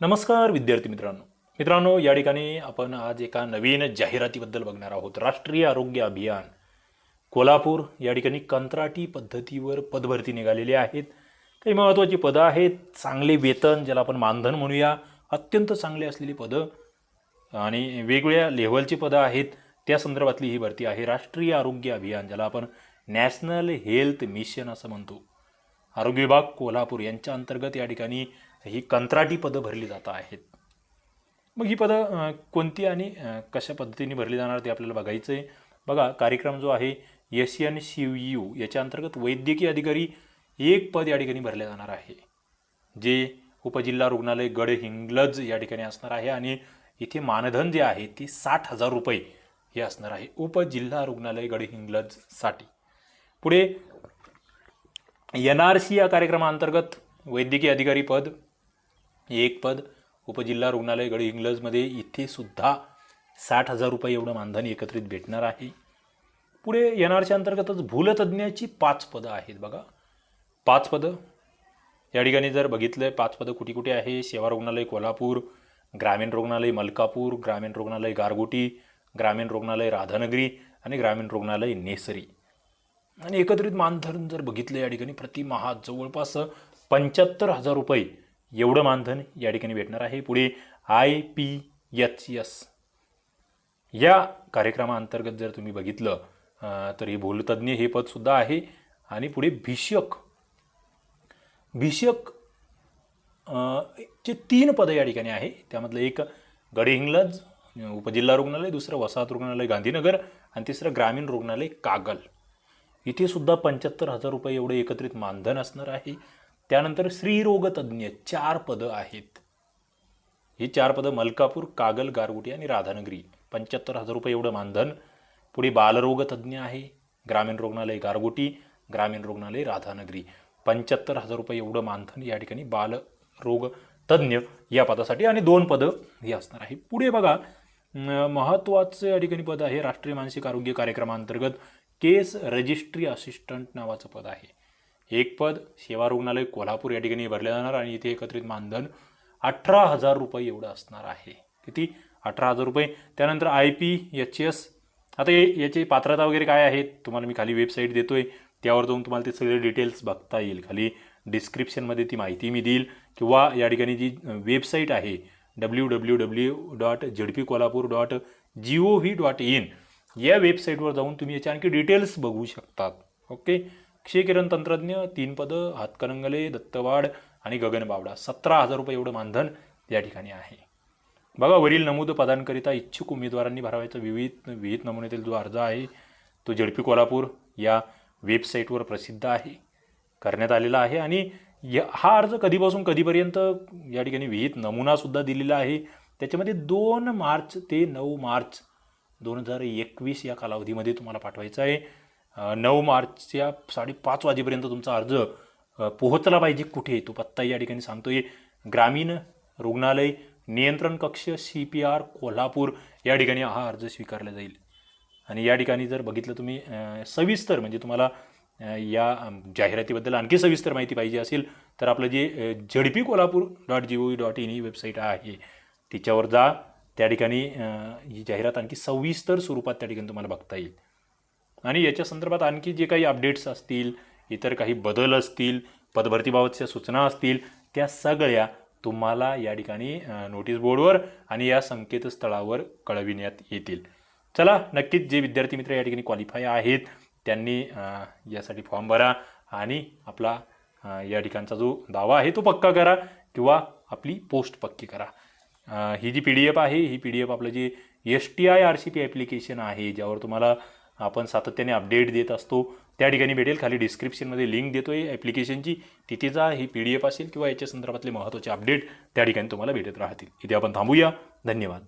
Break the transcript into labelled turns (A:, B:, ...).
A: नमस्कार विद्यार्थी मित्रांनो. मित्रांनो या ठिकाणी आपण आज एका नवीन जाहिरातीबद्दल बघणार आहोत. राष्ट्रीय आरोग्य अभियान. कोल्हापूर या ठिकाणी कंत्राटी पद्धतीवर पदभरती निघालेली आहेत. काही महत्त्वाची पदं आहेत. चांगले वेतन ज्याला आपण मानधन म्हणूया अत्यंत चांगले असलेली पदं आणि वेगवेगळ्या लेव्हलची पदं आहेत. त्या संदर्भातली ही भरती आहे. राष्ट्रीय आरोग्य अभियान ज्याला आपण नॅशनल हेल्थ मिशन असं म्हणतो. आरोग्य विभाग कोल्हापूर यांच्या अंतर्गत या ठिकाणी ही कंत्राटी पदं भरली जात आहेत. मग ही पदं कोणती आणि कशा पद्धतीने भरली जाणार ते आपल्याला बघायचं आहे. बघा कार्यक्रम जो आहे एस एन सी यू याच्या अंतर्गत वैद्यकीय अधिकारी एक पद या ठिकाणी भरले जाणार आहे. जे उपजिल्हा रुग्णालय गडहिंग्लज या ठिकाणी असणार आहे आणि इथे मानधन जे आहे ते साठ हजार रुपये हे असणार आहे उपजिल्हा रुग्णालय गडहिंग्लजसाठी पुढे एन आर सी या कार्यक्रमाअंतर्गत वैद्यकीय अधिकारी पद एक पद उपजिल्हा रुग्णालय गडहिंग्लजमध्ये इथे सुद्धा साठ हजार रुपये एवढं मानधन एकत्रित भेटणार आहे. पुढे एन आरच्या अंतर्गतच भूलतज्ञाची पाच पदं आहेत बघा. पाच पदं. या ठिकाणी जर बघितलं पाच पदं कुठे कुठे आहे? सेवा रुग्णालय कोल्हापूर ग्रामीण रुग्णालय मलकापूर ग्रामीण रुग्णालय गारगोटी ग्रामीण रुग्णालय राधानगरी आणि ग्रामीण रुग्णालय नेसरी. आणि एकत्रित मानधन जर बघितलं या ठिकाणी प्रतिमहा जवळपास पंच्याहत्तर हजार रुपये एवढं मानधन या ठिकाणी भेटणार आहे. पुढे आय पी एच एस. या कार्यक्रमाअंतर्गत जर तुम्ही बघितलं तर हे भूलतज्ञ हे पदसुद्धा आहे. आणि पुढे भिषक. भिषक अं, चे तीन पदं या ठिकाणी आहे. त्यामधलं एक गडहिंग्लज उपजिल्हा रुग्णालय दुसरं वसाहत रुग्णालय गांधीनगर आणि तिसरं ग्रामीण रुग्णालय कागल. इथे सुद्धा पंच्याहत्तर हजार रुपये एवढं एकत्रित मानधन असणार आहे. त्यानंतर श्रीरोगतज्ञ चार पदं आहेत. ही चार पदं मलकापूर कागल गारगुटी आणि राधानगरी. पंच्याहत्तर हजार रुपये एवढं मानधन. पुढे बालरोगतज्ञ आहे ग्रामीण रुग्णालय गारगोटी ग्रामीण रुग्णालय राधानगरी. पंच्याहत्तर हजार रुपये एवढं मानधन या ठिकाणी बालरोग तज्ज्ञ या पदासाठी आणि दोन पदं ही असणार आहे. पुढे बघा महत्त्वाचं या ठिकाणी पद आहे राष्ट्रीय मानसिक आरोग्य कार्यक्रमांतर्गत केस रजिस्ट्री असिस्टंट नावाचं पद आहे. एक पद सेवा रुग्णालय कोल्हापूर या ठिकाणी भरले जाणार आणि इथे एकत्रित मानधन अठरा हजार रुपये एवढं असणार आहे. किती? अठरा हजार रुपये. त्यानंतर आय पी एच एस. आता याची पात्रता वगैरे काय आहे? तुम्हाला मी खाली वेबसाईट देतोय. त्यावर जाऊन तुम्हाला ते सगळे डिटेल्स बघता येईल. खाली डिस्क्रिप्शनमध्ये ती माहिती मी देईल. किंवा या ठिकाणी जी वेबसाईट आहे W W W dot ZP Kolhapur dot G O V dot in या वेबसाईटवर जाऊन तुम्ही याचे आणखी डिटेल्स बघू शकतात. ओके? किरण तंत्रज्ञ तीन पदं हातकणंगले दत्तवाड आणि गगन बावडा. सतरा हजार रुपये एवढं मानधन या ठिकाणी आहे. बघा वरील नमूद पदांकरिता इच्छुक उमेदवारांनी भरावायचा विविध विहित नमुन्यातील जो अर्ज आहे तो झेडपी कोल्हापूर या वेबसाईटवर प्रसिद्ध आहे करण्यात आलेला आहे आणि या हा अर्ज कधीपासून कधीपर्यंत या ठिकाणी विहित नमुनासुद्धा दिलेला आहे? त्याच्यामध्ये दोन मार्च ते नऊ मार्च दोन हजार एकवीस या कालावधीमध्ये तुम्हाला पाठवायचं आहे. नऊ मार्चच्या साडेपाच वाजेपर्यंत तुमचा अर्ज पोहोचला पाहिजे कुठे तो पत्ता या ठिकाणी सांगतोय. ग्रामीण रुग्णालय नियंत्रण कक्ष सी पी आर कोल्हापूर या ठिकाणी हा अर्ज स्वीकारला जाईल. आणि या ठिकाणी जर बघितलं तुम्ही सविस्तर म्हणजे तुम्हाला या जाहिरातीबद्दल आणखी सविस्तर माहिती पाहिजे असेल तर आपलं जे ZP Kolhapur dot G O dot in he website आहे तिच्यावर जा. त्या ठिकाणी ही जाहिरात आणखी सविस्तर स्वरूपात त्या ठिकाणी तुम्हाला बघता येईल. आणि याच्या संदर्भात आणखी जे काही अपडेट्स असतील इतर काही बदल असतील पदभरतीबाबतच्या सूचना असतील त्या सगळ्या तुम्हाला या ठिकाणी नोटीस बोर्डवर आणि या संकेतस्थळावर कळविण्यात येतील. चला नक्कीच जे विद्यार्थी मित्र या ठिकाणी क्वालिफाय आहेत त्यांनी यासाठी फॉर्म भरा आणि आपला या ठिकाणचा जो दावा आहे तो पक्का करा किंवा आपली पोस्ट पक्की करा. ही जी पी डी एफ आहे ही पी डी एफ आपलं जे S T I R C P application आहे ज्यावर तुम्हाला आपण सातत्याने अपडेट देत असतो. त्या ठिकाणी भेटेल. खाली डिस्क्रिप्शनमध्ये लिंक देतो आहे ॲप्लिकेशनची तिथे जा ही पी डी एफ असेल किंवा याच्या संदर्भातले महत्त्वाचे अपडेट त्या ठिकाणी तुम्हाला भेटत राहतील. इथे आपण थांबूया. धन्यवाद.